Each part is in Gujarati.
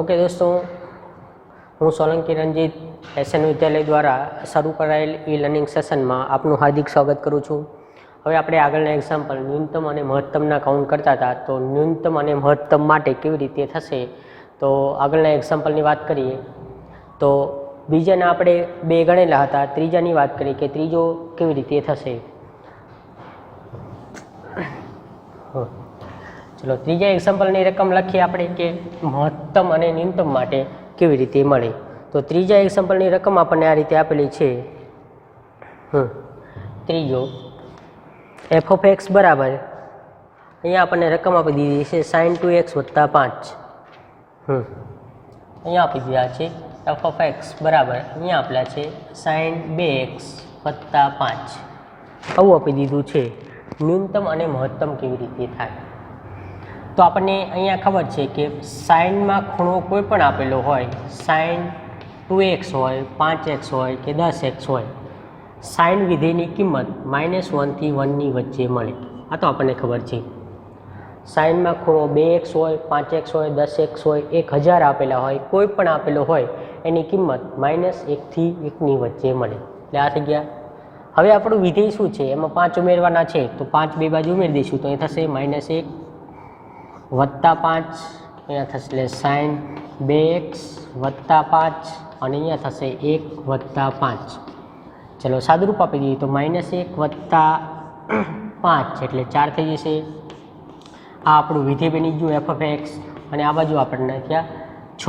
ઓકે દોસ્તો, હું સોલંકી રંજીત, એસએન વિદ્યાલય દ્વારા શરૂ કરાયેલ ઈ લર્નિંગ સેશનમાં આપનું હાર્દિક સ્વાગત કરું છું. હવે આપણે આગળના એક્ઝામ્પલ ન્યૂનતમ અને મહત્તમના કાઉન્ટ કરતા હતા, તો ન્યૂનતમ અને મહત્તમ માટે કેવી રીતે થશે? તો આગળના એક્ઝામ્પલની વાત કરીએ. તો બીજાના આપણે બે ગણેલા હતા, ત્રીજાની વાત કરીએ કે ત્રીજો કેવી રીતે થશે? હં. ચલો, ત્રીજા એક્ઝામ્પલની રકમ લખીએ આપણે કે મહત્તમ અને ન્યૂનતમ માટે કેવી રીતે મળે. તો ત્રીજા એક્ઝામ્પલની રકમ આપણને આ રીતે આપેલી છે. ત્રીજો એફ ઓફ એક્સ બરાબર. અહીંયા આપણને રકમ આપી દીધી છે સાઇન ટુ એક્સ વત્તા પાંચ. અહીંયા આપી દીધા છે એફ ઓફ એક્સ બરાબર. અહીંયા આપેલા છે સાઇન બે એક્સ વત્તા પાંચ. આવું આપી દીધું છે. ન્યૂનતમ અને મહત્તમ કેવી રીતે થાય? તો આપણને અહીંયા ખબર છે કે સાઇનમાં ખૂણો કોઈ પણ આપેલો હોય સાઇન ટુ એક્સ હોય, પાંચ એક્સ હોય કે દસ એક્સ હોય સાઇન વિધેયની કિંમત માઇનસ વનથી વનની વચ્ચે મળે. આ તો આપણને ખબર છે. સાઇનમાં ખૂણો બે એક્સ હોય, પાંચ એક્સ હોય, દસ એક્સ હોય, એક હજાર આપેલા હોય, કોઈ પણ આપેલો હોય, એની કિંમત માઇનસ એકથી એકની વચ્ચે મળે. એટલે આ થઈ ગયા. હવે આપણું વિધેય શું છે? એમાં પાંચ ઉમેરવાના છે, તો પાંચ બે બાજુ ઉમેરી દઈશું, તો એ થશે માઇનસ એક. વત્તા પાંચ, અહીંયા થશે સાઇન બે એક્સ વત્તા પાંચ અને અહીંયા થશે એક વત્તા પાંચ. ચલો સાદુરૂપ આપી દઈએ તો માઇનસ એક વત્તા પાંચ એટલે ચાર થઈ જશે. આ આપણું વિધે બની ગયું એફ ઓફ એક્સ અને આ બાજુ આપણને થયા છ.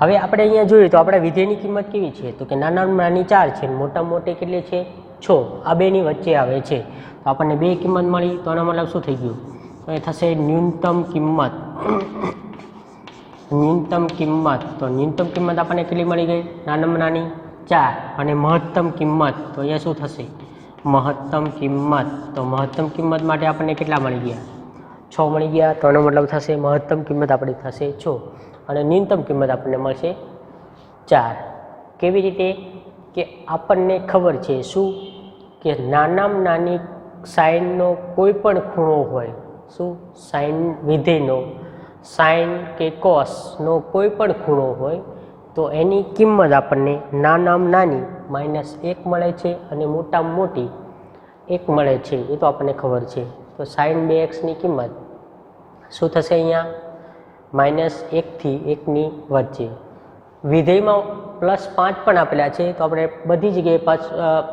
હવે આપણે અહીંયા જોઈએ તો આપણા વિધેયની કિંમત કેવી છે? તો કે નાનામાં નાની ચાર છે મોટા મોટી કેટલી છે? છ. આ બેની વચ્ચે આવે છે. તો આપણને બે કિંમત મળી તો આનો મતલબ શું થઈ ગયું? તો એ થશે ન્યૂનતમ કિંમત. ન્યૂનતમ કિંમત. તો ન્યૂનતમ કિંમત આપણને કેટલી મળી ગઈ? નાનામાં નાની ચાર. અને મહત્તમ કિંમત. તો અહીંયા શું થશે? મહત્તમ કિંમત. તો મહત્તમ કિંમત માટે આપણને કેટલા મળી ગયા? છ મળી ગયા. તો એનો મતલબ થશે મહત્તમ કિંમત આપણી થશે છ. અને ન્યૂનતમ કિંમત આપણને મળશે ચાર. કેવી રીતે? કે આપણને ખબર છે શું? કે નાનામાં નાની સાઇનનો કોઈ પણ ખૂણો હોય શું? સાઇન વિધેયનો. સાઇન કે કોસનો કોઈ પણ ખૂણો હોય, તો એની કિંમત આપણને નાનામાં નાની માઇનસ એક મળે છે અને મોટામાં મોટી એક મળે છે. એ તો આપણને ખબર છે. તો સાઇન બે એક્સની કિંમત શું થશે અહીંયા? માઇનસ એકથી એકની વચ્ચે. વિધેયમાં પ્લસ પાંચ પણ આપેલા છે, તો આપણે બધી જગ્યાએ પાંચ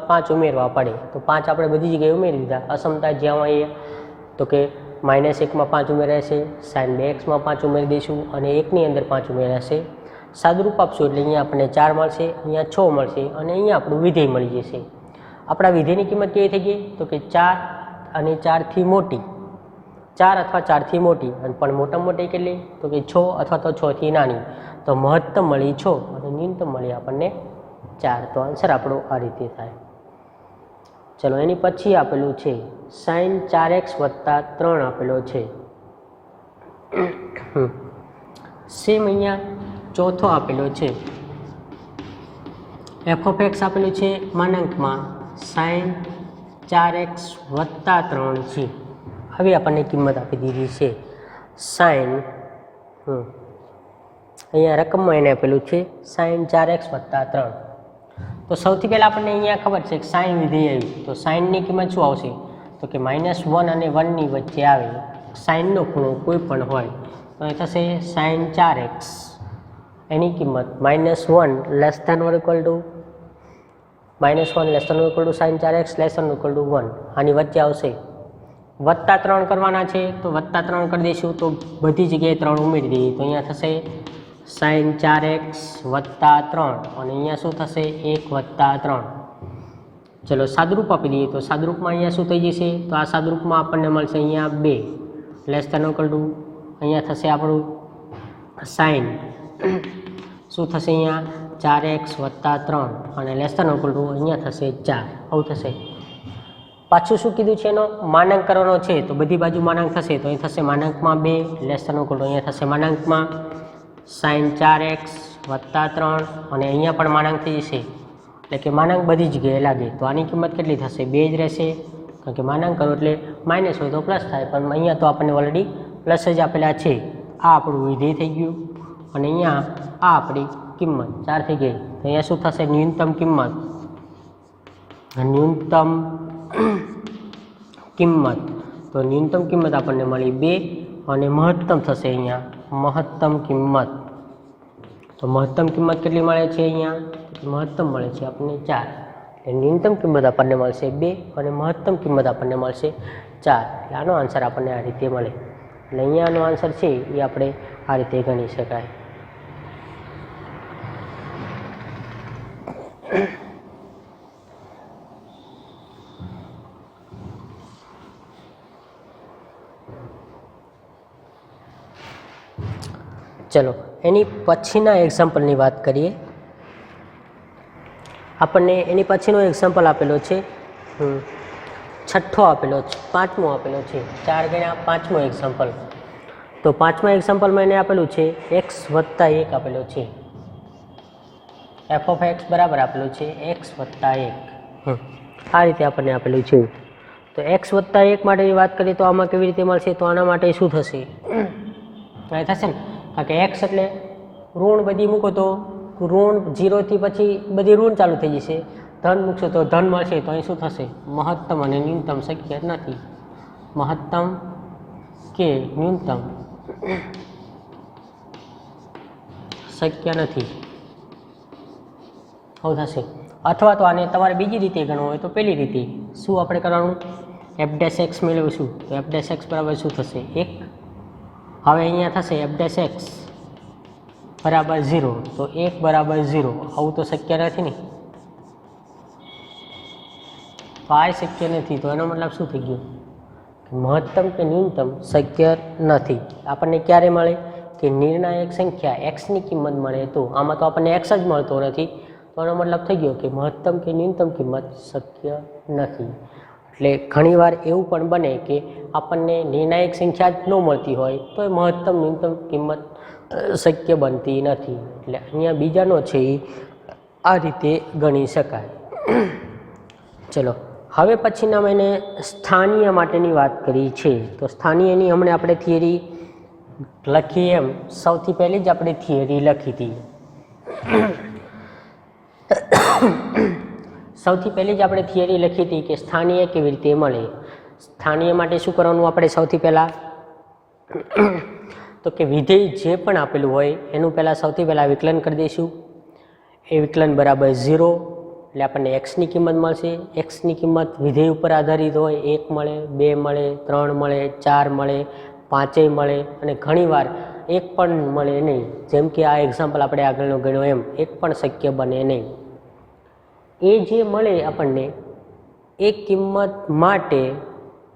પાંચ ઉમેરવા પડે. તો પાંચ આપણે બધી જગ્યાએ ઉમેરી દીધા. અસમતા જ્યાં હોય તો કે માઇનસ એકમાં પાંચ ઉમેર્યા છે સાઇન બે એક્સમાં પાંચ ઉમેરી દઈશું અને એકની અંદર પાંચ ઉમેરાશે. સાદુરૂપ આપશું એટલે અહીંયા આપણને ચાર મળશે, અહીંયા છ મળશે અને અહીંયા આપણું વિધેય મળી જશે. આપણા વિધેયની કિંમત કેવી થઈ ગઈ? તો કે ચાર અને ચારથી મોટી. ચાર અથવા ચારથી મોટી. અને પણ મોટામાં મોટી કેટલી? તો કે છ અથવા તો છથી નાની. તો મહત્તમ મળી છ અને ન્યૂનતમ મળી આપણને ચાર. તો આન્સર આપણો આ રીતે થાય. ચલો, એની પછી આપેલું છે સાઇન ચાર એક્સ વત્તા ત્રણ આપેલો છે. સેમ અહીંયા ચોથો આપેલો છે. એફ એક્સ આપેલું છે માનાંકમાં સાઇન ચાર એક્સ વત્તા ત્રણ છે. હવે આપણને કિંમત આપી દીધી છે સાઇન અહીંયા રકમમાં એને આપેલું છે સાઇન ચાર એક્સ વત્તા ત્રણ. તો સૌથી પહેલાં આપણને અહીંયા ખબર છે કે સાઇન વિધેય આવ્યું તો સાઇનની કિંમત શું આવશે? તો કે માઇનસ વન અને વનની વચ્ચે આવે સાઇનનો ખૂણો કોઈ પણ હોય, તો એ થશે સાઇન ચાર એક્સ. એની કિંમત minus one less than or equal to minus one less than equal to sine ચાર x less than equal to one. આની વચ્ચે આવશે. વત્તા ત્રણ કરવાના છે, તો વત્તા ત્રણ કરી દઈશું, તો બધી જગ્યાએ ત્રણ ઉમેરી દઈએ. તો અહીંયા થશે સાઇન ચાર એક્સ વત્તા ત્રણ. અને અહીંયા શું થશે? એક વત્તા ત્રણ. ચલો સાદરૂપ આપી દઈએ. તો સાદરૂપમાં અહીંયા શું થઈ જશે? તો આ સાદરૂપમાં આપણને મળશે અહીંયા બે. લેસ ધેન ઇક્વલ અહીંયા થશે આપણું સાઇન શું થશે અહીંયા? ચાર એક્સ વત્તા ત્રણ. અને લેસ ધેન ઇક્વલ ટુ અહીંયા થશે ચાર. આવું થશે. પાછું શું કીધું છે એનો? માનાંક કરવાનો છે. તો બધી બાજુ માનાંક થશે. તો અહીં થશે માનાંકમાં બે. લેસ ઇક્વલ અહીંયા થશે માનાંકમાં સાઇન ચાર એક્સ વત્તા ત્રણ અને અહીંયા પણ માનાંક થઈ જશે. એટલે કે માનાંક બધી જગ્યાએ લાગે. તો આની કિંમત કેટલી થશે? બે જ રહેશે. કારણ કે માનાંક કરો એટલે માઇનસ હોય તો પ્લસ થાય. પણ અહીંયા તો આપણને ઓલરેડી પ્લસ જ આપેલા છે. આ આપણું વિધેય થઈ ગયું. અને અહીંયા આ આપણી કિંમત ચાર થઈ ગઈ. તો અહીંયા શું થશે? ન્યૂનતમ કિંમત. ન્યૂનતમ કિંમત. તો ન્યૂનતમ કિંમત આપણને મળી બે અને મહત્તમ થશે અહીંયા મહત્તમ કિંમત. તો મહત્તમ કિંમત કેટલી મળે છે અહીંયા? મહત્તમ મળે છે આપણને ચાર. એટલે ન્યૂનતમ કિંમત આપણને મળશે બે અને મહત્તમ કિંમત આપણને મળશે ચાર. એટલે આનો આન્સર આપણને આ રીતે મળે. એટલે અહીંયાનો આન્સર છે, એ આપણે આ રીતે ગણી શકાય. ચલો, એની પછીના એક્ઝામ્પલની વાત કરીએ. આપણને એની પછીનો એક્ઝામ્પલ આપેલો છે છઠ્ઠો આપેલો છે, પાંચમો આપેલો છે, ચાર ગણ્યા પાંચમો એક્ઝામ્પલ તો પાંચમા એક્ઝામ્પલમાં એને આપેલું છે એક્સ વત્તા એક આપેલો છે. એફ ઓફ એક્સ બરાબર આપેલું છે એક્સ વત્તા એક. આ રીતે આપણને આપેલું છે. તો એક્સ વત્તા એક માટેની વાત કરીએ તો આમાં કેવી રીતે મળશે? તો આના માટે શું થશે? થશે ને? કારણ કે એક્સ એટલે ઋણ બધી મૂકો તો ઋણ જીરોથી પછી બધી ઋણ ચાલુ થઈ જશે. ધન મૂકશો તો ધન મળશે, તો અહીં શું થશે? મહત્તમ અને ન્યૂનતમ શક્ય નથી. મહત્તમ કે ન્યૂનતમ શક્ય નથી. આવું થશે. અથવા તો આને તમારે બીજી રીતે ગણવું હોય તો પહેલી રીતે. શું આપણે કરવાનું? એફ ડેસ એક્સ મેળવીશું. તો એફ ડેસ એક્સ બરાબર શું થશે? એક હવે અહીંયા થશે એફ ડેશ એક્સ બરાબર ઝીરો તો એક બરાબર ઝીરો આવું તો શક્ય નથી ને? તો આ શક્ય નથી. તો એનો મતલબ શું થઈ ગયું? મહત્તમ કે ન્યૂનતમ શક્ય નથી. આપણને ક્યારે મળે? કે નિર્ણાયક સંખ્યા એક્સની કિંમત મળે તો. આમાં તો આપણને એક્સ જ મળતો નથી. તો એનો મતલબ થઈ ગયો કે મહત્તમ કે ન્યૂનતમ કિંમત શક્ય નથી. એટલે ઘણીવાર એવું પણ બને કે આપણને નિર્ણાયક સંખ્યા જ ન મળતી હોય તો એ મહત્તમ ન્યૂનતમ કિંમત શક્ય બનતી નથી. એટલે અહીંયા બીજાનો છે એ આ રીતે ગણી શકાય. ચલો, હવે પછીના મેં સ્થાનીય માટેની વાત કરી છે. તો સ્થાનીયની હમણાં આપણે થિયરી લખી એમ. સૌથી પહેલી જ આપણે થિયરી લખી હતી. સૌથી પહેલી જ આપણે થિયરી લખી હતી કે સ્થાનીય કેવી રીતે મળે. સ્થાનીય માટે શું કરવાનું આપણે સૌથી પહેલાં? તો કે વિધેય જે પણ આપેલું હોય, એનું પહેલાં સૌથી પહેલાં વિકલન કરી દઈશું. એ વિકલન બરાબર ઝીરો એટલે આપણને એક્સની કિંમત મળશે. એક્સની કિંમત વિધેય ઉપર આધારિત હોય. એક મળે, બે મળે, ત્રણ મળે, ચાર મળે, પાંચેય મળે, અને ઘણીવાર એક પણ મળે નહીં. જેમ કે આ એક્ઝામ્પલ આપણે આગળનો ગણ્યો એમ. એક પણ શક્ય બને નહીં. એ જે મળે આપણને, એ કિંમત માટે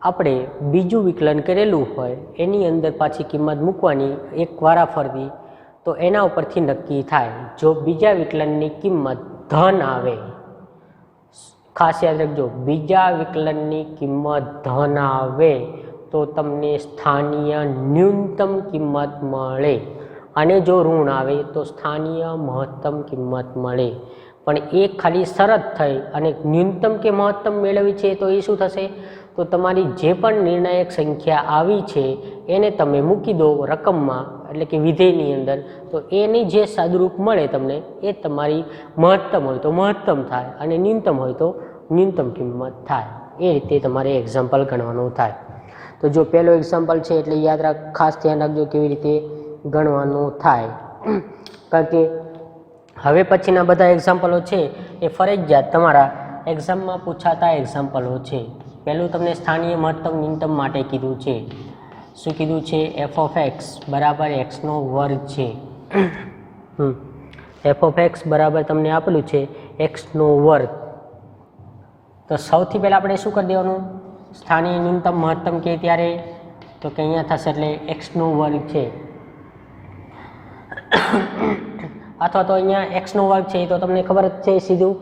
આપણે બીજું વિકલન કરેલું હોય, એની અંદર પાછી કિંમત મૂકવાની એક વારાફરતી તો એના ઉપરથી નક્કી થાય. જો બીજા વિકલનની કિંમત ધન આવે, ખાસ યાદ રાખજો, બીજા વિકલનની કિંમત ધન આવે, તો તમને સ્થાનીય ન્યૂનતમ કિંમત મળે. અને જો ઋણ આવે, તો સ્થાનીય મહત્તમ કિંમત મળે. પણ એક ખાલી શરત થઈ અને ન્યૂનતમ કે મહત્તમ મેળવી છે તો એ શું થશે? તો તમારી જે પણ નિર્ણાયક સંખ્યા આવી છે, એને તમે મૂકી દો રકમમાં, એટલે કે વિધેયની અંદર. તો એની જે સાદુરૂપ મળે તમને, એ તમારી મહત્તમ હોય તો મહત્તમ થાય અને ન્યૂનતમ હોય તો ન્યૂનતમ કિંમત થાય. એ રીતે તમારે એક્ઝામ્પલ ગણવાનું થાય. તો જો પહેલો એક્ઝામ્પલ છે, એટલે યાદ રાખ, ખાસ ધ્યાન રાખજો કેવી રીતે ગણવાનું થાય. કારણ કે હવે પછીના બધા એક્ઝામ્પલો છે, એ ફરજિયાત તમારા એક્ઝામમાં પૂછાતા એક્ઝામ્પલો છે. પહેલું તમને સ્થાનીય મહત્તમ ન્યૂનતમ માટે કીધું છે. શું કીધું છે? એફ ઓફ એક્સ બરાબર એક્સનો વર્ગ છે. એફ ઓફ એક્સ બરાબર તમને આપેલું છે એક્સનો વર્ગ. તો સૌથી પહેલાં આપણે શું કરી દેવાનું? સ્થાનીય ન્યૂનતમ મહત્તમ કે ત્યારે? તો કે અહીંયા થશે એટલે એક્સનો વર્ગ છે. અથવા તો અહીંયા એક્સનો વર્ગ છે તો તમને ખબર જ છે સીધું.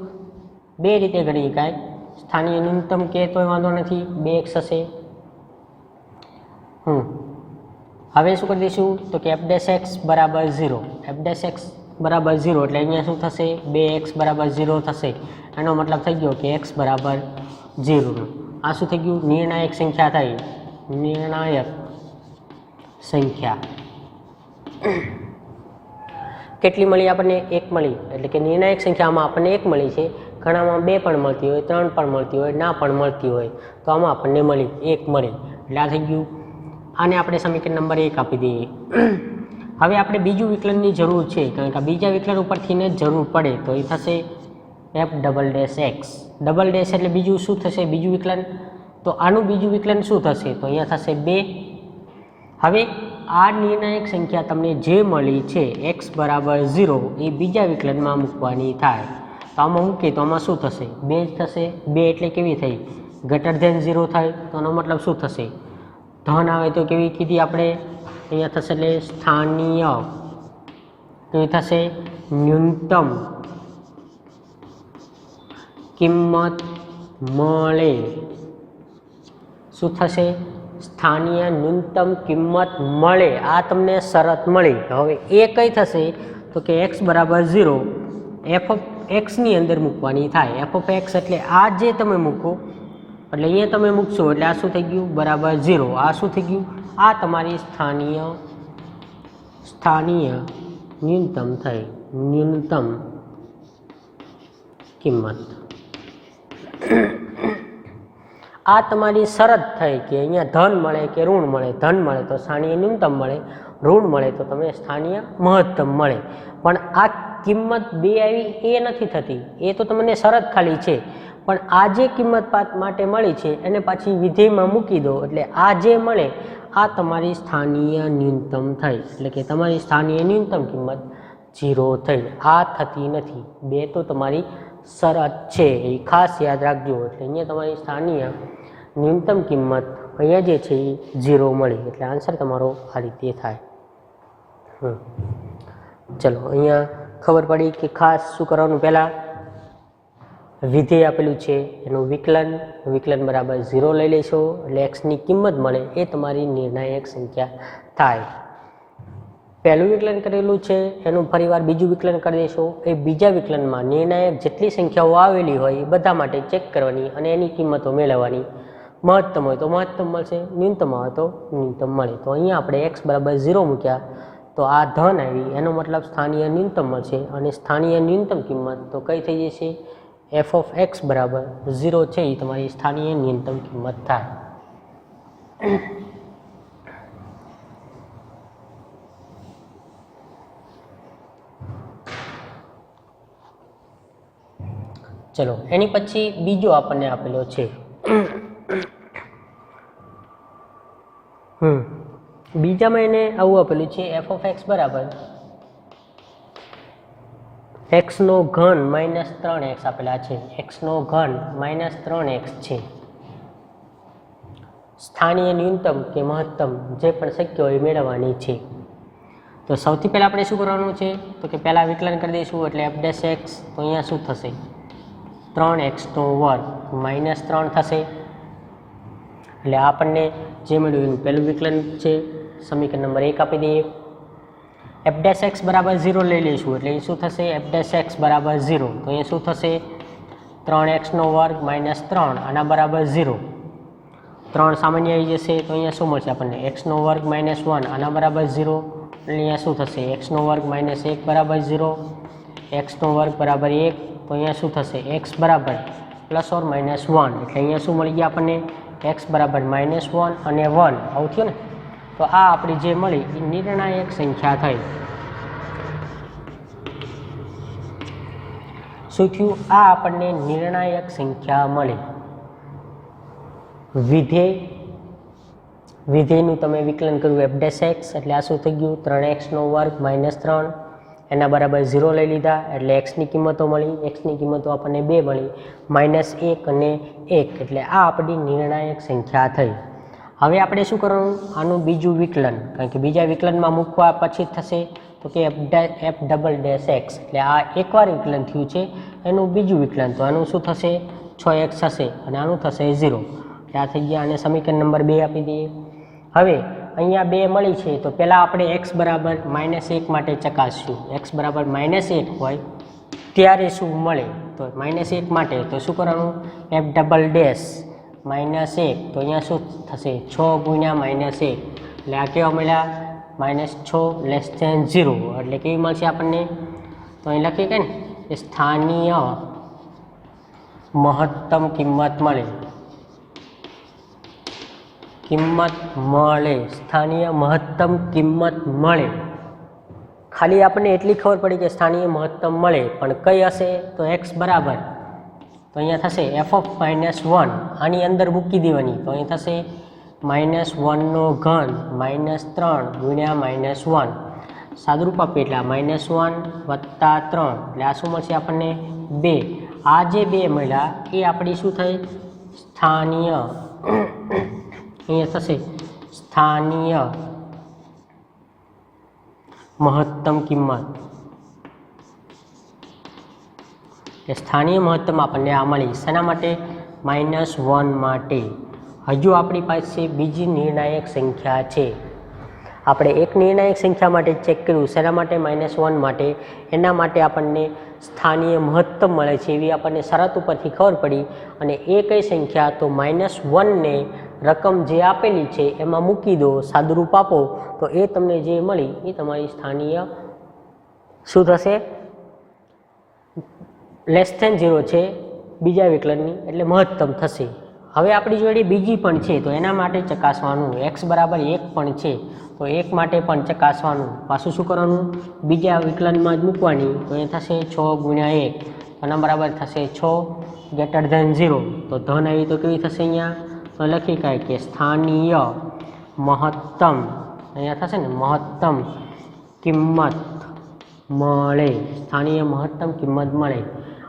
બે રીતે ગણી શકાય. સ્થાનીય ન્યૂનતમ કે તોય વાંધો નથી. બે એક્સ હશે. હમ. હવે શું કરી દઈશું? તો કે એફ ડેશ એક્સ બરાબર ઝીરો એફ ડેશ એક્સ બરાબર ઝીરો એટલે અહીંયા શું થશે? બે એક્સ બરાબર ઝીરો થશે. એનો મતલબ થઈ ગયો કે એક્સ બરાબર ઝીરો આ શું થઈ ગયું? નિર્ણાયક સંખ્યા થઈ. નિર્ણાયક સંખ્યા. કેટલી મળી આપણને? એક મળી. એટલે કે નિર્ણાયક સંખ્યામાં આપણને એક મળી છે. ઘણામાં બે પણ મળતી હોય, ત્રણ પણ મળતી હોય, ના પણ મળતી હોય. તો આમાં આપણને મળી, એક મળી. એટલે આ થઈ ગયું. આને આપણે સમીકરણ નંબર એક આપી દઈએ. હવે આપણે બીજું વિકલનની જરૂર છે, કારણ કે બીજા વિકલન ઉપરથી ને જરૂર પડે તો એ થશે f double dash x. Double dash એટલે બીજું શું થશે? બીજું વિકલન. તો આનું બીજું વિકલન શું થશે? તો અહીંયા થશે બે હવે આ નિર્ણાયક સંખ્યા તમને જે મળી છે એક્સ બરાબર ઝીરો એ બીજા વિકલનમાં મૂકવાની થાય. તો આમાં મૂકીએ તો આમાં શું થશે? બે જ થશે. બે એટલે કેવી થઈ? ગટર ધેન ઝીરો થાય. તો એનો મતલબ શું થશે? ધન આવે તો કેવી કીધી આપણે? અહીંયા થશે એટલે સ્થાનીય. કેવી થશે? ન્યૂનતમ. કિંમત મળે. શું થશે? સ્થાનીય ન્યૂનતમ કિંમત મળે, આ તમને શરત મળી. હવે એ કઈ થશે? તો કે એક્સ બરાબર ઝીરો એફ એક્સની અંદર મૂકવાની થાય. એફ ઓફ એક્સ એટલે આ જે તમે મૂકો, એટલે અહીંયા તમે મૂકશો, એટલે આ શું થઈ ગયું? બરાબર ઝીરો. આ શું થઈ ગયું? આ તમારી સ્થાનીય સ્થાનીય ન્યૂનતમ થઈ. ન્યૂનતમ કિંમત. આ તમારી શરત થઈ કે અહીંયા ધન મળે કે ઋણ મળે, ધન મળે તો સ્થાનીય ન્યૂનતમ મળે, ઋણ મળે તો તમને સ્થાનીય મહત્તમ મળે. પણ આ કિંમત બે આવી એ નથી થતી, એ તો તમને શરત ખાલી છે. પણ આ જે કિંમત માટે મળી છે એને પાછી વિધેયમાં મૂકી દો, એટલે આ જે મળે, આ તમારી સ્થાનીય ન્યૂનતમ થઈ. એટલે કે તમારી સ્થાનીય ન્યૂનતમ કિંમત ઝીરો થઈ. આ થતી નથી. બે તો તમારી શરત છે, એ ખાસ યાદ રાખજો. એટલે અહીંયા તમારી સ્થાનીય ન્યૂનતમ કિંમત અહીંયા જે છે, એ ઝીરો મળી. એટલે આન્સર તમારો આ રીતે થાય. ચલો, અહીંયા ખબર પડી કે ખાસ શું કરવાનું? પહેલાં વિધેય આપેલું છે, એનું વિકલન. વિકલન બરાબર ઝીરો લઈ લેશો. એટલે એક્સની કિંમત મળે એ તમારી નિર્ણાયક સંખ્યા થાય. પહેલું વિકલન કરેલું છે, એનું ફરીવાર બીજું વિકલન કરી દેશો એ બીજા વિકલનમાં નિર્ણાયક જેટલી સંખ્યાઓ આવેલી હોય એ બધા માટે ચેક કરવાની અને એની કિંમતો મેળવવાની. મહત્તમ હોય તો મહત્તમ મળશે, ન્યૂનતમ હોય તો ન્યૂનતમ મળે. તો અહીંયા આપણે એક્સ બરાબર ઝીરો મૂક્યા. તો આ ધન આવી, એનો મતલબ સ્થાનીય ન્યૂનતમ મળશે અને સ્થાનીય ન્યૂનતમ કિંમત તો કઈ થઈ જશે? એફ ઓફ એક્સ બરાબર ઝીરો છે એ તમારી સ્થાનીય ન્યૂનતમ કિંમત થાય. ચલો, એની પછી બીજો આપણને આપેલો છે. હમ, બીજામાં એને આવું આપેલું છે એફ ઓફ એક્સ બરાબર. એક્સનો ઘન માઇનસ ત્રણ એક્સ આપેલા છે. એક્સનો ઘન માઇનસ ત્રણ એક્સ છે. સ્થાનીય ન્યૂનતમ કે મહત્તમ જે પણ શક્ય હોય મેળવવાની છે. તો સૌથી પહેલાં આપણે શું કરવાનું છે? તો કે પહેલાં વિકલન કરી દઈશું, એટલે એફ ડેશ એક્સ તો અહીંયા શું થશે? ત્રણ એક્સનો વર્ગ માઇનસ ત્રણ થશે. એટલે આપણને જે મળ્યું એનું પહેલું વિકલન છે, સમીકરણ નંબર એક આપી દઈએ. એફ ડેસ એક્સ બરાબર ઝીરો લઈ લઈશું, એટલે એ શું થશે? એફ ડેસ એક્સ બરાબર ઝીરો તો એ શું થશે? ત્રણ એક્સનો વર્ગ માઇનસ ત્રણ, આના બરાબર ઝીરો ત્રણ સામાન્ય આવી જશે, તો અહીંયા શું મળશે આપણને? એક્સનો વર્ગ માઇનસ વન, આના બરાબર ઝીરો એટલે અહીંયા શું થશે? એક્સનો વર્ગ માઇનસ એક બરાબર ઝીરો એક્સનો વર્ગ બરાબર એક. તો અહીંયા શું થશે? એક્સ બરાબર પ્લસ ઓર માઇનસ વન એટલે અહીંયા શું મળી ગયા આપણને? એક્સ બરાબર માઇનસ વન અને વન આવું થયું ને? તો આ આપણી જે મળી એ નિર્ણાયક સંખ્યા થઈ. શું થયું? આ આપણને નિર્ણાયક સંખ્યા મળી. વિધેય વિધેયનું તમે વિકલન કર્યું એફ ડેસ એક્સ એટલે આ શું થઈ ગયું? ત્રણ એક્સનો વર્ગ માઇનસ ત્રણ. એના બરાબર ઝીરો લઈ લીધા, એટલે એક્સની કિંમતો મળી એક્સની કિંમતો આપણને બે મળી માઇનસ એક અને એક, એટલે આ આપણી નિર્ણાયક સંખ્યા થઈ. હવે આપણે શું કરવાનું? આનું બીજું વિકલન, કારણ કે બીજા વિકલનમાં મૂકવા પછી થશે, તો કે f f double dash x એટલે આ એકવાર વિકલન થયું છે, એનું બીજું વિકલન, તો આનું શું થશે? છ એક્સ થશે અને આનું થશે ઝીરો એટલે આ થઈ ગયા અને સમીકરણ નંબર બે આપી દઈએ. હવે અહીંયા બે મળી છે, તો પહેલાં આપણે એક્સ બરાબર માઇનસ એક માટે ચકાસશું. એક્સ બરાબર માઇનસ એક હોય, ત્યારે શું મળે? તો માઇનસ એક માટે, તો શું કરવાનું? એફ ડબલ ડેશ માઇનસ એક, તો અહીંયા શું થશે? છ ગુણ્યા માઇનસ એક. એટલે આ કેવા મળ્યા? માઇનસ છ લેસ ધેન ઝીરો એટલે કેવી મળશે આપણને? તો અહીં લખીએ કે ને, સ્થાનીય મહત્તમ કિંમત મળે. કિંમત મળે, સ્થાનીય મહત્તમ કિંમત મળે. ખાલી આપણને એટલી ખબર પડી કે સ્થાનીય મહત્તમ મળે, પણ કઈ હશે તો એક્સ બરાબર. તો અહીંયા થશે એફ ઓફ માઇનસ વન આની અંદર મૂકી દેવાની. તો અહીં થશે માઇનસ વનનો ઘન માઇનસ ત્રણ ગુણ્યા માઇનસ વન સાદુરૂપ આપીએ એટલે માઇનસ વન વત્તા ત્રણ. એટલે આ શું મળશે આપણને? બે. આ જે બે મળ્યા, એ આપણી શું થઈ? સ્થાનીય. અહીંયા થશે. સ્થાનીય મહત્તમ કિંમત. કે સ્થાનીય મહત્તમ આપણને આ મળી. શેના માટે? માઇનસ વન માટે. હજુ આપણી પાસે બીજી નિર્ણાયક સંખ્યા છે. આપણે એક નિર્ણાયક સંખ્યા માટે ચેક કર્યું. શેના માટે? માઇનસ વન માટે. એના માટે આપણને સ્થાનીય મહત્તમ મળે છે એવી આપણને શરત ઉપરથી ખબર પડી. અને એ કઈ સંખ્યા? તો માઇનસ વનને રકમ જે આપેલી છે એમાં મૂકી દો, સાદુરૂપ આપો, તો એ તમને જે મળી એ તમારી સ્થાનીય શું થશે? લેસ ધેન ઝીરો છે, બીજા વિકલનની એટલે મહત્તમ થશે. હવે આપણી જોડે બીજી પણ છે, તો એના માટે ચકાસવાનું. એક્સ બરાબર એક પણ છે, તો એક માટે પણ ચકાસવાનું. પાછું શું કરવાનું? બીજા વિકલનમાં જ મૂકવાની, તો એ થશે છ ગુણ્યા એક. એના બરાબર થશે છ ગ્રેટર ધેન ઝીરો તો ધન આવી તો કેવી થશે અહીંયા? તો લખી કાંઈ કે સ્થાનીય મહત્તમ, અહીંયા થશે ને, મહત્તમ કિંમત મળે. સ્થાનીય મહત્તમ કિંમત મળે.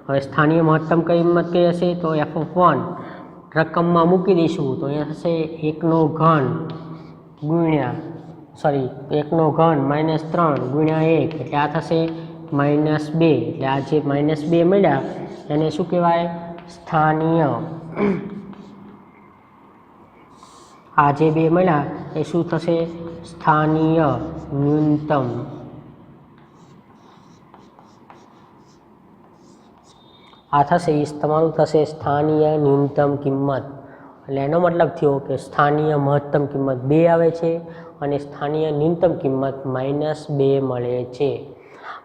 હવે સ્થાનીય મહત્તમ કિંમત કઈ હશે? તો એફ વન રકમમાં મૂકી દઈશું. તો અહીંયા થશે એકનો ઘન ગુણ્યા સોરી એકનો ઘન માઇનસ ત્રણ ગુણ્યા એક. એટલે આ થશે માઇનસ બે. એટલે આ જે માઇનસ બે મળ્યા, એને શું કહેવાય? સ્થાનીય. આ જે બે મળ્યા એ શું થશે? સ્થાનીય ન્યૂનતમ. આ થશે એ તમારું થશે સ્થાનીય ન્યૂનતમ કિંમત. એટલે એનો મતલબ થયો કે સ્થાનીય મહત્તમ કિંમત બે આવે છે અને સ્થાનીય ન્યૂનતમ કિંમત માઇનસ બે મળે છે.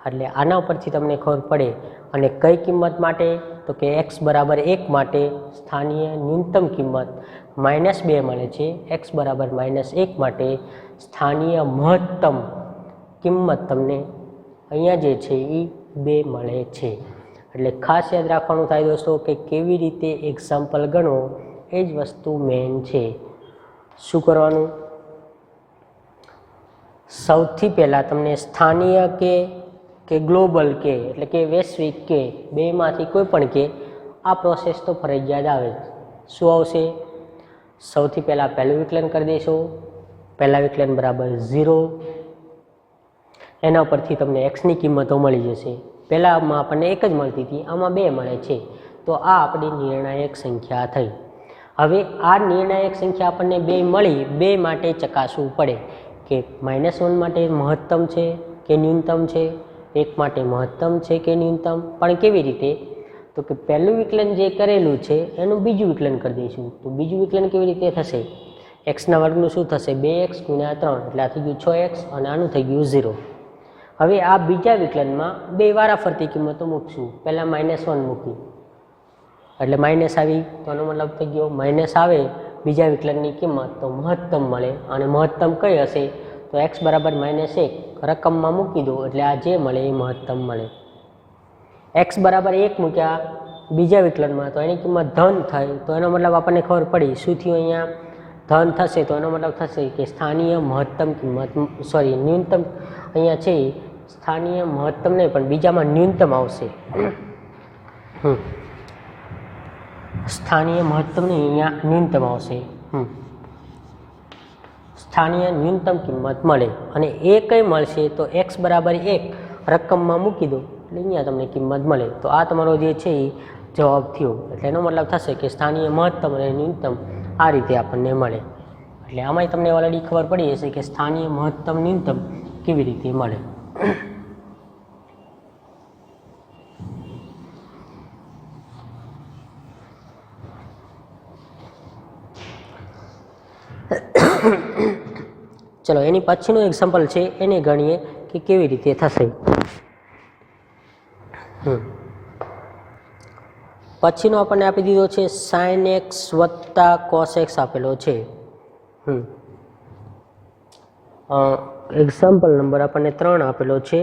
એટલે આના ઉપરથી તમને ખબર પડે અને કઈ કિંમત માટે? તો કે એક્સ બરાબર એક માટે સ્થાનીય ન્યૂનતમ કિંમત. માઇનસ બે મળે છે. એક્સ બરાબર માઇનસ એક માટે સ્થાનીય મહત્તમ કિંમત તમને અહીંયા જે છે એ બે મળે છે. એટલે ખાસ યાદ રાખવાનું થાય દોસ્તો કે કેવી રીતે એક્ઝામ્પલ ગણો એ જ વસ્તુ મેઇન છે. શું કરવાનું? સૌથી પહેલાં તમને સ્થાનીય કે કે ગ્લોબલ કે, એટલે કે વૈશ્વિક કે બેમાંથી કોઈ પણ કે, આ પ્રોસેસ તો ફરજિયાત આવે શું આવશે? સૌથી પહેલાં પહેલું વિકલન કરી દઈશું. પહેલાં વિકલન બરાબર ઝીરો. એના પરથી તમને એક્સની કિંમતો મળી જશે. પહેલાંમાં આપણને એક જ મળતી હતી, આમાં બે મળે છે. તો આ આપણી નિર્ણાયક સંખ્યા થઈ. હવે આ નિર્ણાયક સંખ્યા આપણને બે મળી, બે માટે ચકાસવું પડે કે માઇનસ વન માટે મહત્તમ છે કે ન્યૂનતમ છે, એક માટે મહત્તમ છે કે ન્યૂનતમ? પણ કેવી રીતે? તો કે પહેલું વિકલન જે કરેલું છે, એનું બીજું વિકલન કરી દઈશું. તો બીજું વિકલન કેવી રીતે થશે? એક્સના વર્ગનું શું થશે? બે એક્સ ગુણ્યા ત્રણ. એટલે આ થઈ ગયું છ એક્સ અને આનું થઈ ગયું ઝીરો. હવે આ બીજા વિકલનમાં બે વારાફરતી કિંમતો મૂકશું. પહેલાં માઇનસ વન મૂકી એટલે માઇનસ આવી. તો એનો મતલબ થઈ ગયો માઇનસ આવે. બીજા વિકલનની કિંમત તો મહત્તમ મળે. અને મહત્તમ કઈ હશે? તો એક્સ બરાબર માઇનસ એક. રકમમાં મૂકી દો. એટલે આ જે મળે એ મહત્તમ મળે. એક્સ બરાબર એક મૂક્યા બીજા વિકલનમાં, તો એની કિંમત ધન થઈ, તો એનો મતલબ આપણને ખબર પડી, શું થયું અહીંયા? ધન થશે, તો એનો મતલબ થશે કે સ્થાનીય મહત્તમ કિંમત સોરી ન્યૂનતમ, અહીંયા છે સ્થાનીય મહત્તમ નહીં, પણ બીજામાં ન્યૂનતમ આવશે. સ્થાનીય મહત્તમ નહીં, અહીંયા ન્યૂનતમ આવશે. સ્થાનીય ન્યૂનતમ કિંમત મળે, અને એ કંઈ મળશે તો એક્સ બરાબર એક, રકમમાં મૂકી દો. એટલે અહીંયા તમને કિંમત મળે. તો આ તમારો જે છે એ જવાબ થયો. એટલે એનો મતલબ થશે કે સ્થાનીય મહત્તમ અને ન્યૂનતમ આ રીતે આપણને મળે. એટલે આમાંય તમને ઓલરેડી ખબર પડી હશે કે સ્થાનીય મહત્તમ ન્યૂનતમ કેવી રીતે મળે. ચલો, એની પછીનું એક્ઝામ્પલ છે, એને ગણીએ કે કેવી રીતે થશે. પછીનો આપણને આપી દીધો છે સાઇન એક્સ વત્તા કોસ એક્સ આપેલો છે. હમ. એક્ઝામ્પલ નંબર આપણને ત્રણ આપેલો છે.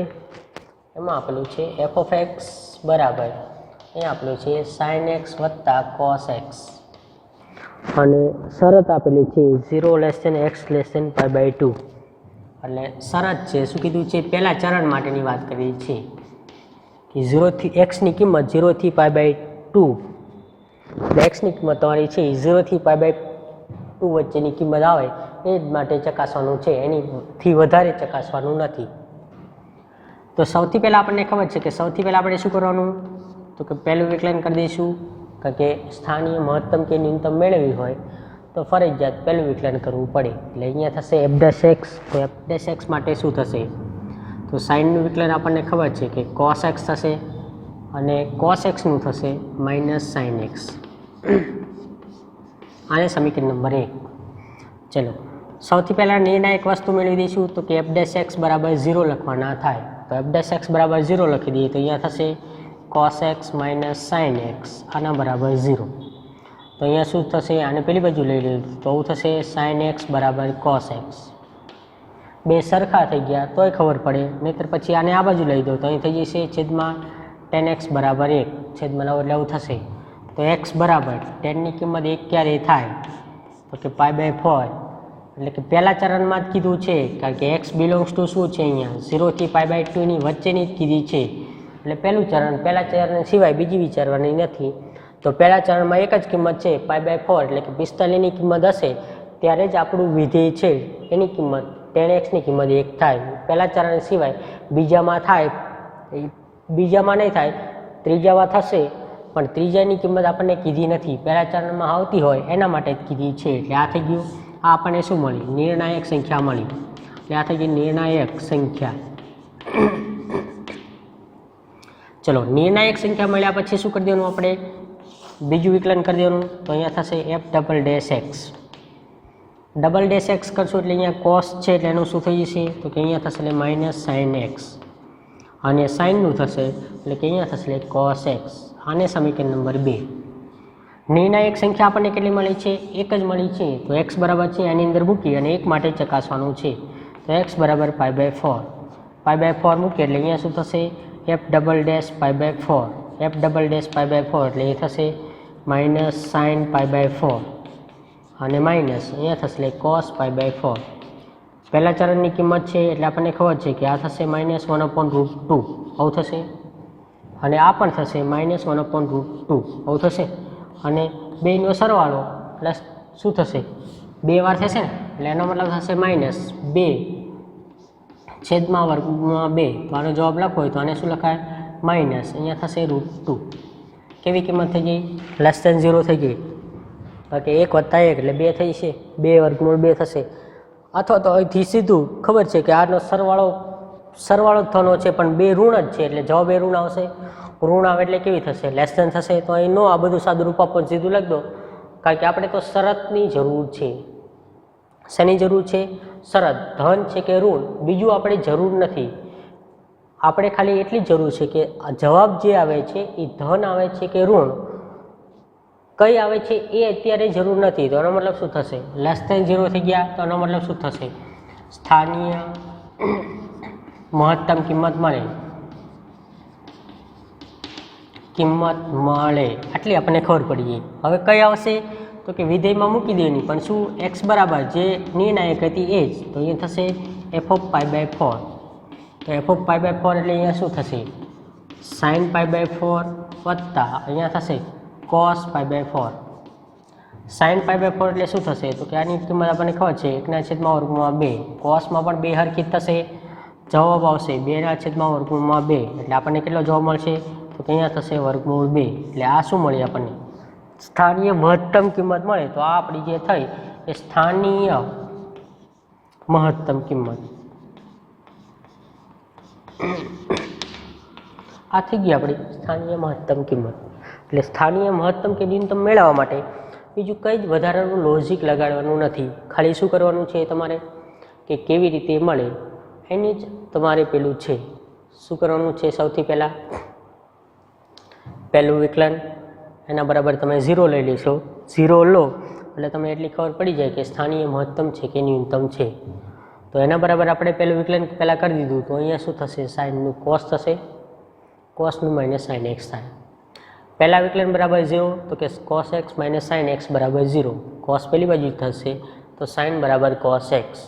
એમાં આપેલું છે એફ ઓફ એક્સ બરાબર. એ આપેલું છે સાઇન એક્સ વત્તા કોસ એક્સ અને શરત આપેલી છે zero less than x less than pi by two એટલે શરત છે શું કીધું છે? પહેલાં ચરણ માટેની વાત કરી છે. કે ઝીરોથી એક્સની કિંમત ઝીરોથી પાય બાય ટુ એક્સની કિંમત તમારી છે એ ઝીરોથી પાય બાય ટુ વચ્ચેની કિંમત આવે એ જ માટે ચકાસવાનું છે. એનીથી વધારે ચકાસવાનું નથી. તો સૌથી પહેલાં આપણને ખબર છે કે સૌથી પહેલાં આપણે શું કરવાનું? તો કે પહેલું વિકલન કરી દઈશું. કારણ કે સ્થાનીય મહત્તમ કે ન્યૂનતમ મેળવવી હોય તો ફરજિયાત પહેલું વિકલન કરવું પડે. એટલે અહીંયા થશે એફ ડેશ એક્સ તો એફ ડેસ એક્સ માટે શું થશે? તો સાઇનનું વિકલન આપણને ખબર છે કે કોસ એક્સ થશે અને કોસ એક્સનું થશે માઇનસ સાઇન એક્સ આને સમીકરણ નંબર એક. ચલો, સૌથી પહેલાં નિર્ણાયક વસ્તુ મેળવી દઈશું તો કે એફ ડેશ એક્સ બરાબર ઝીરો લખવાના થાય. તો એફ ડેશ એક્સ બરાબર ઝીરો લખી દઈએ તો અહીંયા થશે cos x minus sine x આના બરાબર ઝીરો તો અહીંયા શું થશે? આને પેલી બાજુ લઈ લઈએ તો આવું થશે સાઇન એક્સ બરાબર કોસ એક્સ બે સરખા થઈ ગયા, તોય ખબર પડે. નહીતર પછી આને આ બાજુ લઈ દો તો અહીં થઈ જશે છેદમાં ટેન એક્સ બરાબર એક. છેદમાં નવ એટલે આવું થશે. તો એક્સ બરાબર, ટેનની કિંમત એક ક્યારે થાય? તો કે પાઈ બાય ફોર. એટલે કે પહેલા ચરણમાં જ કીધું છે, કારણ કે એક્સ બિલોંગ્સ ટુ શું છે અહીંયા? ઝીરોથી પાઈ બાય ટુની વચ્ચેની જ કીધી છે. એટલે પહેલું ચરણ, પહેલા ચરણ સિવાય બીજી વિચારવાની નથી. તો પહેલા ચરણમાં એક જ કિંમત છે પાઈ બાય ફોર. એટલે કે પિસ્તાલીસની કિંમત હશે, ત્યારે જ આપણું વિધેય છે, એની કિંમત. ટેન એક્સની કિંમત એક થાય. પહેલા ચરણ સિવાય બીજામાં થાય બીજામાં નહીં થાય, ત્રીજામાં થશે, પણ ત્રીજાની કિંમત આપણને કીધી નથી. પહેલા ચરણમાં આવતી હોય, એના માટે જ કીધી છે. એટલે આ થઈ ગયું. આ આપણને શું મળી નિર્ણાયક સંખ્યા મળી. એટલે આ થઈ ગઈ નિર્ણાયક સંખ્યા. ચલો, નિર્ણાયક સંખ્યા મળ્યા પછી શું કરી દેવાનું આપણે? બીજું વિકલન કરી દેવાનું. તો અહીંયા થશે f double dash x double dash x કરશું એટલે અહીંયા કોસ છે એટલે એનું શું થઈ જશે? તો કે અહીંયા થશે એટલે માઇનસ સાઇન એક્સ અને સાઇનનું થશે એટલે કે અહીંયા થશે એટલે કોસ એક્સ આને સમીકરણ નંબર બે. નિર્ણાયક સંખ્યા આપણને કેટલી મળી છે? એક જ મળી છે. તો એક્સ બરાબર છે એની અંદર મૂકી અને એક માટે ચકાસવાનું છે. તો એક્સ બરાબર pi by four pi by four મૂકીએ એટલે અહીંયા શું થશે? F double dash pi by four f double dash pi by four એટલે એ થશે. Minus sine pi by four અને માઇનસ અહીંયા થશે એટલે કોસ પાઈ બાય ફોર પહેલા ચરણની કિંમત છે એટલે આપણને ખબર છે કે આ થશે minus one upon root two આવું થશે. અને આ પણ થશે minus one upon root two આવું થશે. અને બેનો સરવાળો પ્લસ શું થશે? બે વાર થશે ને? એટલે એનો મતલબ થશે માઇનસ બે. છેદમાં વર્ગમાં બે. મારો જવાબ લખો હોય તો આને શું લખાય? માઇનસ અહીંયા થશે રૂટ ટુ કેવી કિંમત થઈ ગઈ? લેસ દેન ઝીરો થઈ ગઈ. બાકી એક વત્તા એક એટલે બે થઈ છે, બે વર્ગમૂળ બે થશે. અથવા તો અહીંથી સીધું ખબર છે કે આનો સરવાળો સરવાળો જ થવાનો છે, પણ બે ઋણ જ છે એટલે જવાબ એ ઋણ આવશે. ઋણ આવે એટલે કેવી થશે? લેસ ધેન થશે. તો અહીં નો આ બધું સાદું રૂપ આપો સીધું લખ દો. કારણ કે આપણે તો શરતની જરૂર છે. શેની જરૂર છે? શરત. ધન છે કે ઋણ? બીજું આપણે જરૂર નથી. આપણે ખાલી એટલી જરૂર છે કે જવાબ જે આવે છે એ ધન આવે છે કે ઋણ? કઈ આવે છે એ અત્યારે જરૂર નથી. તો એનો મતલબ શું થશે? લેસ દેન ઝીરો થઈ ગયા, તો એનો મતલબ શું થશે? સ્થાનીય મહત્તમ કિંમત મળે. કિંમત મળે. આટલી આપણને ખબર પડી હવે કઈ આવશે? તો કે વિધેયમાં મૂકી દેવાની. પણ શું એક્સ બરાબર જે નિર્ણાયક હતી એ જ. તો અહીંયા થશે f of pi by four તો f of pi by four એટલે અહીંયા શું થશે? સાઇન પાઈ બાય ફોર વત્તા, અહીંયા થશે cos five by four sine five by four એટલે શું થશે? તો કે આની કિંમત આપણને ખબર છે, એકના છેદમાં વર્ગમાં બે. કોસમાં પણ બે હરખી થશે. જવાબ આવશે બેના છેદમાં વર્ગમૂળમાં બે. એટલે આપણને કેટલો જવાબ મળશે? તો અહીંયા થશે વર્ગમૂળ બે. એટલે આ શું મળે આપણને? સ્થાનીય મહત્તમ કિંમત મળે. તો આ આપણી જે થઈ એ સ્થાનીય મહત્તમ કિંમત. આ થઈ ગઈ આપણી સ્થાનીય મહત્તમ કિંમત. એટલે સ્થાનીય મહત્તમ કે ન્યૂનતમ મેળવવા માટે બીજું કંઈ જ વધારાનું લોજિક લગાડવાનું નથી. ખાલી શું કરવાનું છે તમારે? કે કેવી રીતે મળે? એની જ તમારે પેલું છે. શું કરવાનું છે સૌથી પહેલાં? પહેલું વિકલન. એના બરાબર તમે ઝીરો લઈ લેશો. ઝીરો લો. એટલે તમને એટલી ખબર પડી જાય કે સ્થાનીય મહત્તમ છે કે ન્યૂનતમ છે. તો એના બરાબર આપણે પહેલું વિકલન પહેલાં કરી દીધું. તો અહીંયા શું થશે? સાઇનનું કોસ થશે. કોસનું માઇનસ સાઇન એક્સ થાય. પહેલા વિકલન બરાબર ઝીરો તો કે cos x minus sine x બરાબર ઝીરો કોસ પહેલી બાજુ થશે, તો સાઇન બરાબર કોસ એક્સ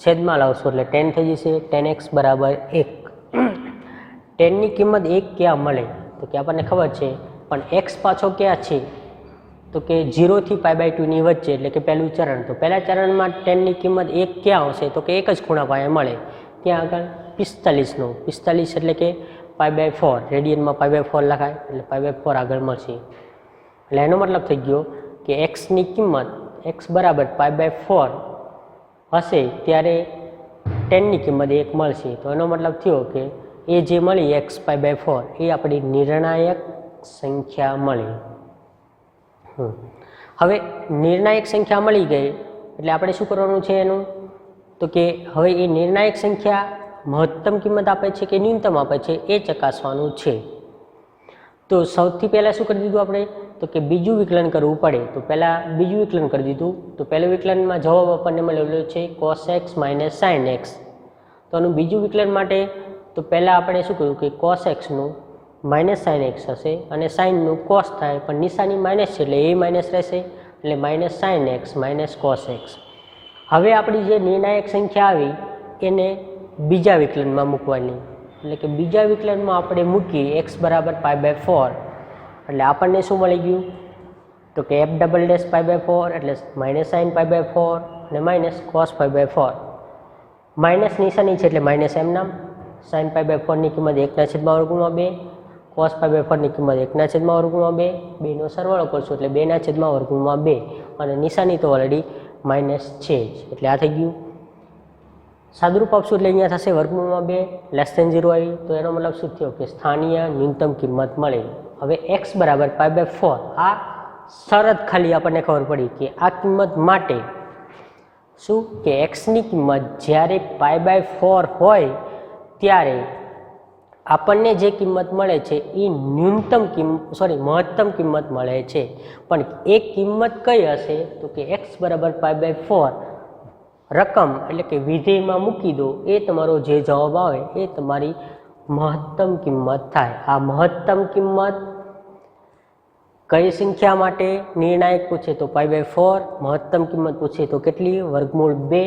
છેદમાં લાવશો એટલે ટેન થઈ જશે, ટેન એક્સ બરાબર એક. ટેનની કિંમત એક ક્યાં મળે? તો કે આપણને ખબર છે, પણ એક્સ પાછો ક્યાં છે? તો કે ઝીરોથી પાય બાય ટુની વચ્ચે, એટલે કે પહેલું ચરણ. તો પહેલા ચરણમાં ટેનની કિંમત એક ક્યાં આવશે? તો કે એક જ ખૂણા પાયે મળે. ત્યાં આગળ પિસ્તાલીસનો. પિસ્તાલીસ એટલે કે પાઈ બાય ફોર રેડિયનમાં પાઈ બાય ફોર લખાય, એટલે પાઈ બાય ફોર આગળ મળશે. એટલે એનો મતલબ થઈ ગયો કે એક્સની કિંમત એક્સ બરાબર પાઈ બાય ફોર હશે ત્યારે ટેનની કિંમત એક મળશે. તો એનો મતલબ થયો કે એ જે મળી એક્સ પાઈ બાય ફોર એ આપણી નિર્ણાયક સંખ્યા મળી. હવે નિર્ણાયક સંખ્યા મળી ગઈ, એટલે આપણે શું કરવાનું છે એનું? તો કે હવે એ નિર્ણાયક સંખ્યા મહત્તમ કિંમત આપે છે કે ન્યૂનતમ આપે છે એ ચકાસવાનું છે. તો સૌથી પહેલાં શું કરી દીધું આપણે? તો કે બીજું વિકલન કરવું પડે. તો પહેલાં બીજું વિકલન કરી દીધું. તો પહેલું વિકલનમાં જવાબ આપણને મળેલો છે cos x minus sine x તો આનું બીજું વિકલન માટે તો પહેલાં આપણે શું કર્યું કે કોસ એક્સનું માઇનસ સાઇન એક્સ હશે અને સાઇનનું કોસ થાય, પણ નિશાની માઇનસ છે એટલે એ માઇનસ રહેશે, એટલે minus sine x minus cos x હવે આપણી જે નિર્ણાયક સંખ્યા આવી, એને બીજા વિકલનમાં મૂકવાની. એટલે કે બીજા વિકલનમાં આપણે મૂકી એક્સ બરાબર પાય બાય ફોર એટલે આપણને શું મળી ગયું? તો કે f double dash pi by four એટલે minus sine pi by four અને minus cos pi by four minus નિશાની છે એટલે માઇનસ એમ નામ. સાઇન પાય બાય ફોરની કિંમત એકના છેદમાં વર્ગમાં બે. કોસ પાઈ બાય ફોરની કિંમત એકના છેદમાં વર્ગમાં બે. બેનો સરવાળો કરશો એટલે બેના છેદમાં વર્ગમાં બે. અને નિશાની તો ઓલરેડી માઇનસ છે જ. એટલે આ થઈ ગયું. સાદુરૂપ આપશું એટલે અહીંયા થશે વર્ગમૂળમાં બે લેસ દેન ઝીરો આવી. તો એનો મતલબ શું થયો કે સ્થાનીય ન્યૂનતમ કિંમત મળે. હવે એક્સ બરાબર પાય બાય ફોર આ શરત ખાલી આપણને ખબર પડી કે આ કિંમત માટે શું? કે એક્સની કિંમત જ્યારે પાય બાય ફોર હોય, ત્યારે આપણને જે કિંમત મળે છે એ ન્યૂનતમ કિંમત સોરી મહત્તમ કિંમત મળે છે. પણ એ કિંમત કઈ હશે? તો કે એક્સ બરાબર પાય બાય ફોર રકમ એટલે કે વિધેયમાં મૂકી દો, એ તમારો જે જવાબ આવે એ તમારી મહત્તમ કિંમત થાય. આ મહત્તમ કિંમત કઈ સંખ્યા માટે નિર્ણાયક પૂછે તો પાઈ બાય ફોર મહત્તમ કિંમત પૂછે તો કેટલી? વર્ગમૂળ બે.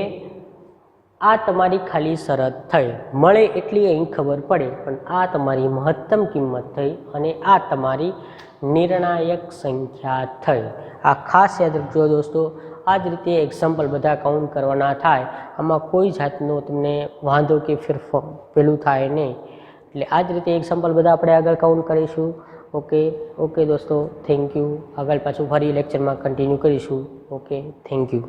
આ તમારી ખાલી શરત થઈ. મળે એટલી અહીં ખબર પડે, પણ આ તમારી મહત્તમ કિંમત થઈ અને આ તમારી નિર્ણાયક સંખ્યા થઈ. આ ખાસ યાદ રાખજો દોસ્તો આ જ રીતે એક્ઝામ્પલ બધા કાઉન્ટ કરવાના થાય. આમાં કોઈ જાતનો તમને વાંધો કે ફેરફો પેલું થાય નહીં. એટલે આ જ રીતે એક્ઝામ્પલ બધા આપણે આગળ કાઉન્ટ કરીશું. ઓકે ઓકે દોસ્તો થેન્ક યુ આગળ પાછું ફરી લેક્ચરમાં કન્ટિન્યુ કરીશું. Okay thank you